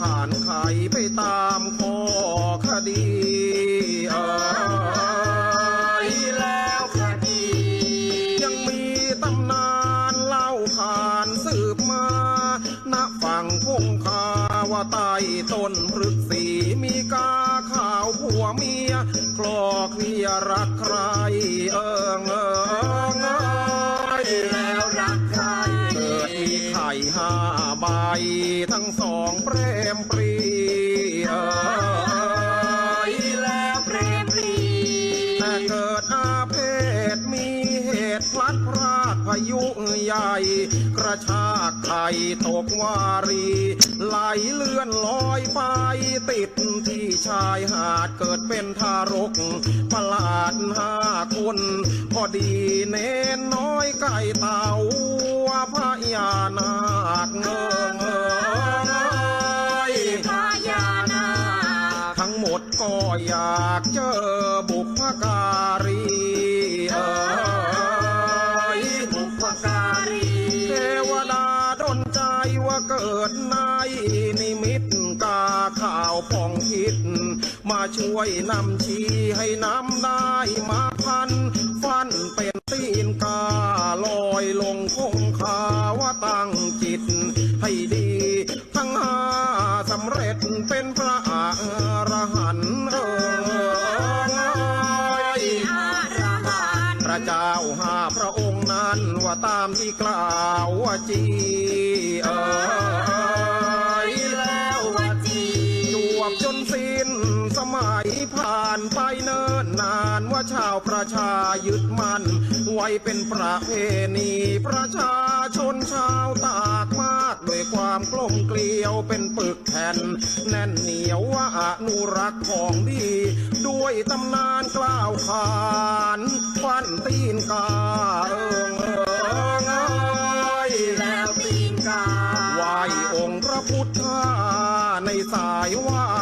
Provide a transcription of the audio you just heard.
ขานไขไปตามข้อคดีเอยแล้วคดี ยังมีตำนานเล่าขานสืบมาณฝั่งคงคาว่าใต้ต้นพฤกษีมีกาข่าวผัวเมียคลอเคลียรักใครเาใบทั้งสองเปรมปรีเอยแล้วเปรมปรีแต่เกิดอาเพศมีเหตุพลัดพรากพายุใหญ่ กระชากไข่ตกวารี ไหลเลื่อนลอยไปติดที่ชายหาดเกิดเป็นทารก ประหลาดห้าคนพอดีเน้นน้อยไก่เต่าพระยานาคเง ก็อยากเจอบุพการีเอยบุพการีเทวดาดนใจว่าเกิดในนิมิตกาข่าวพองคิด มาช่วยนำชี้ให้น้ำได้มาพัน ฟันเป็นตีนกาลอยลงคงคาว่าตั้งจิตให้ดี ทั้งห้าสำเร็จเป็นพระอ รหันต์เอยอรหันพระเจ้าห้าพระองค์นั้นว่าตามที่กล่าวว่าจีเอย สิ้น สมัยผ่านไปเนิ่นนานว่าชาวประชายึดมันไว้เป็นประเพณีประชาชนชาวตากมากด้วยความกลมเกลียวเป็นปึกแผ่น แน่นเหนียวว่าอนุรักษ์ของดี ด้วยตำนานกล่าวขานฟันตีนกาเอิงเอิงเอ้ยแล้วตีนกาไหวองค์พระพุทธาในสายวารี